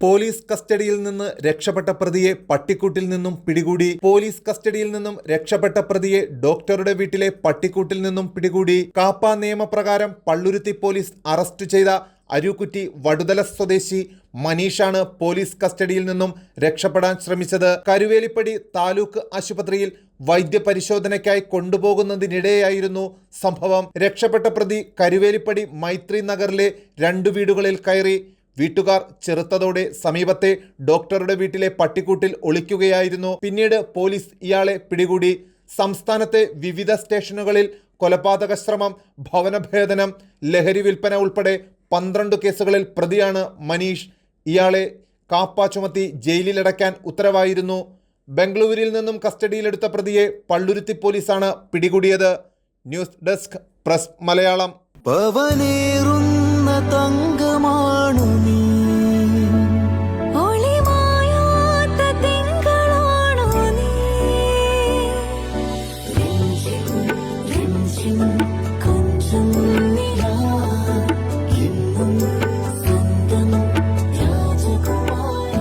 Police കസ്റ്റഡിയിൽ നിന്ന് രക്ഷപ്പെട്ട പ്രതിയെ പട്ടിക്കൂട്ടിൽ നിന്നും പിടികൂടി പോലീസ് കസ്റ്റഡിയിൽ നിന്നും രക്ഷപ്പെട്ട പ്രതിയെ ഡോക്ടറുടെ വീട്ടിലെ പട്ടിക്കൂട്ടിൽ നിന്നും പിടികൂടി കാപ്പ നിയമപ്രകാരം പള്ളുരുത്തി പോലീസ് അറസ്റ്റ് ചെയ്ത അരുക്കുറ്റി വടുതല സ്വദേശി മനീഷാണ് പോലീസ് കസ്റ്റഡിയിൽ നിന്നും രക്ഷപ്പെടാൻ ശ്രമിച്ചത്. കരുവേലിപ്പടി താലൂക്ക് ആശുപത്രിയിൽ വൈദ്യപരിശോധനയ്ക്കായി കൊണ്ടുപോകുന്നതിനിടെയായിരുന്നു സംഭവം. രക്ഷപ്പെട്ട പ്രതി കരുവേലിപ്പടി മൈത്രി നഗറിലെ രണ്ടു വീടുകളിൽ കയറി വീട്ടുകാർ ചെറുത്തതോടെ സമീപത്തെ ഡോക്ടറുടെ വീട്ടിലെ പട്ടിക്കൂട്ടിൽ ഒളിക്കുകയായിരുന്നു. പിന്നീട് പോലീസ് ഇയാളെ പിടികൂടി. സംസ്ഥാനത്തെ വിവിധ സ്റ്റേഷനുകളിൽ കൊലപാതക ശ്രമം ഭവനഭേദനം ലഹരി വിൽപ്പന ഉൾപ്പെടെ പന്ത്രണ്ട് കേസുകളിൽ പ്രതിയാണ് മനീഷ്. ഇയാളെ കാപ്പ ചുമത്തി ജയിലിലടയ്ക്കാൻ ഉത്തരവായിരുന്നു. ബംഗളൂരിൽ നിന്നും കസ്റ്റഡിയിലെടുത്ത പ്രതിയെ പള്ളുരുത്തി പോലീസാണ് പിടികൂടിയത്. News desk press Malayalam.